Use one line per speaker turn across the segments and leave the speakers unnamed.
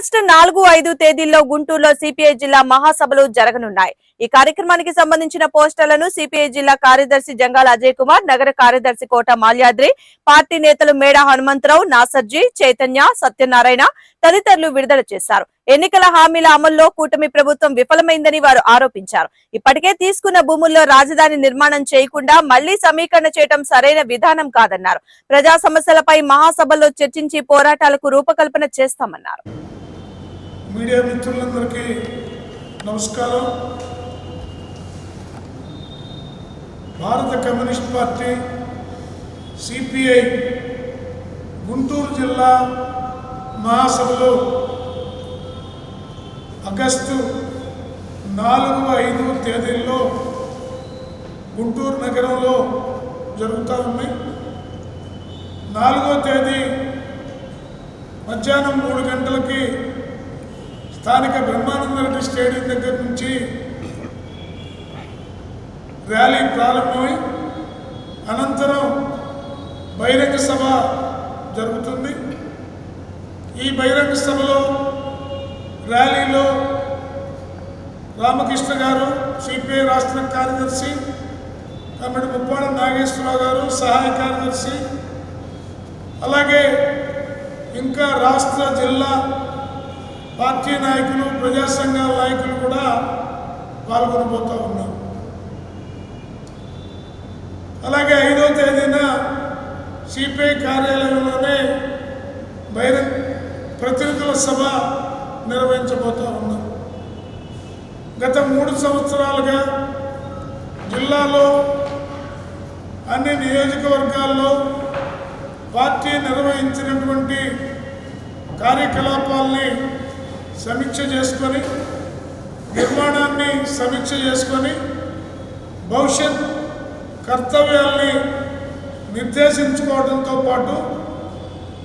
August నాలుగు ఐదు తేదీల్లో గుంటూరులో సిపిఐ జిల్లా మహాసభలు జరగనున్నాయి. ఈ కార్యక్రమానికి సంబంధించిన పోస్టర్లను సిపిఐ జిల్లా కార్యదర్శి జంగాల అజయ్ కుమార్ నగర కార్యదర్శి కోట మాల్యాద్రి పార్టీ నేతలు మేడ హనుమంతరావు నాసర్జీ చైతన్య సత్యనారాయణ తదితరులు విడుదల చేశారు. ఎన్నికల హామీల అమల్లో కూటమి ప్రభుత్వం విఫలమైందని వారు ఆరోపించారు. ఇప్పటికే తీసుకున్న భూముల్లో రాజధాని నిర్మాణం చేయకుండా మళ్ళీ సమీకరణ చేయడం సరైన విధానం కాదన్నారు. ప్రజా సమస్యలపై మహాసభల్లో చర్చించి పోరాటాలకు రూపకల్పన చేస్తామన్నారు.
మీడియా మిత్రులందరికీ నమస్కారం. భారత కమ్యూనిస్ట్ పార్టీ సిపిఐ గుంటూరు జిల్లా మహాసభలో ఆగస్టు నాలుగు ఐదు తేదీల్లో గుంటూరు నగరంలో జరుగుతూ ఉన్నాయి. నాలుగో తేదీ మధ్యాహ్నం మూడు గంటలకి స్థానిక బ్రహ్మానందరెడ్డి స్టేడియం దగ్గర నుంచి ర్యాలీ ప్రారంభమై అనంతరం బహిరంగ సభ జరుగుతుంది. ఈ బహిరంగ సభలో ర్యాలీలో రామకృష్ణ గారు సిపిఐ రాష్ట్ర కార్యదర్శి కమిటీ ముప్పాడ నాగేశ్వరరావు గారు సహాయ కార్యదర్శి అలాగే ఇంకా రాష్ట్ర జిల్లా పార్టీ నాయకులు ప్రజా సంఘాల నాయకులు కూడా పాల్గొనబోతూ ఉన్నారు. అలాగే ఐదో తేదీన సిపిఐ కార్యాలయంలోనే బహిరంగ ప్రతినిధుల సభ నిర్వహించబోతూ ఉన్నారు. గత మూడు సంవత్సరాలుగా జిల్లాలో అన్ని నియోజకవర్గాల్లో పార్టీ నిర్వహించినటువంటి కార్యకలాపాల్ని సమీక్ష చేసుకొని నిర్మాణాన్ని సమీక్ష చేసుకొని భవిష్యత్ కర్తవ్యాల్ని నిర్దేశించుకోవడంతో పాటు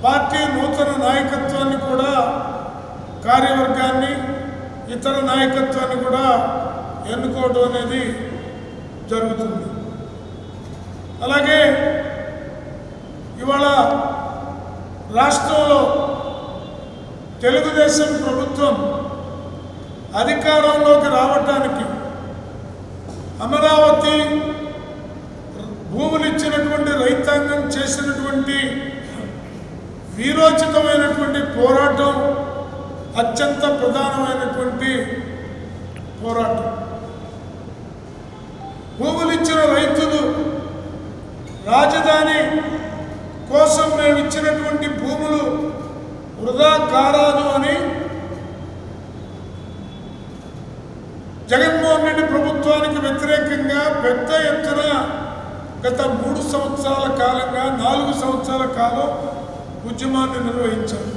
పార్టీ నూతన నాయకత్వాన్ని కూడా కార్యవర్గాన్ని ఇతర నాయకత్వాన్ని కూడా ఎన్నుకోవడం అనేది జరుగుతుంది. అలాగే ఇవాళ రాష్ట్రంలో తెలుగుదేశం ప్రభుత్వం అధికారంలోకి రావటానికి అమరావతి భూములు ఇచ్చినటువంటి రైతాంగం చేసినటువంటి వీరోచితమైనటువంటి పోరాటం అత్యంత ప్రధానమైనటువంటి పోరాటం. భూములు ఇచ్చిన రైతులు రాజధాని కోసం మేము ఇచ్చినటువంటి భూములు వృధా కారాదు అని జగన్మోహన్ రెడ్డి ప్రభుత్వానికి వ్యతిరేకంగా పెద్ద ఎత్తున గత మూడు సంవత్సరాల కాలంగా నాలుగు సంవత్సరాల కాలం ఉద్యమాన్ని నిర్వహించారు.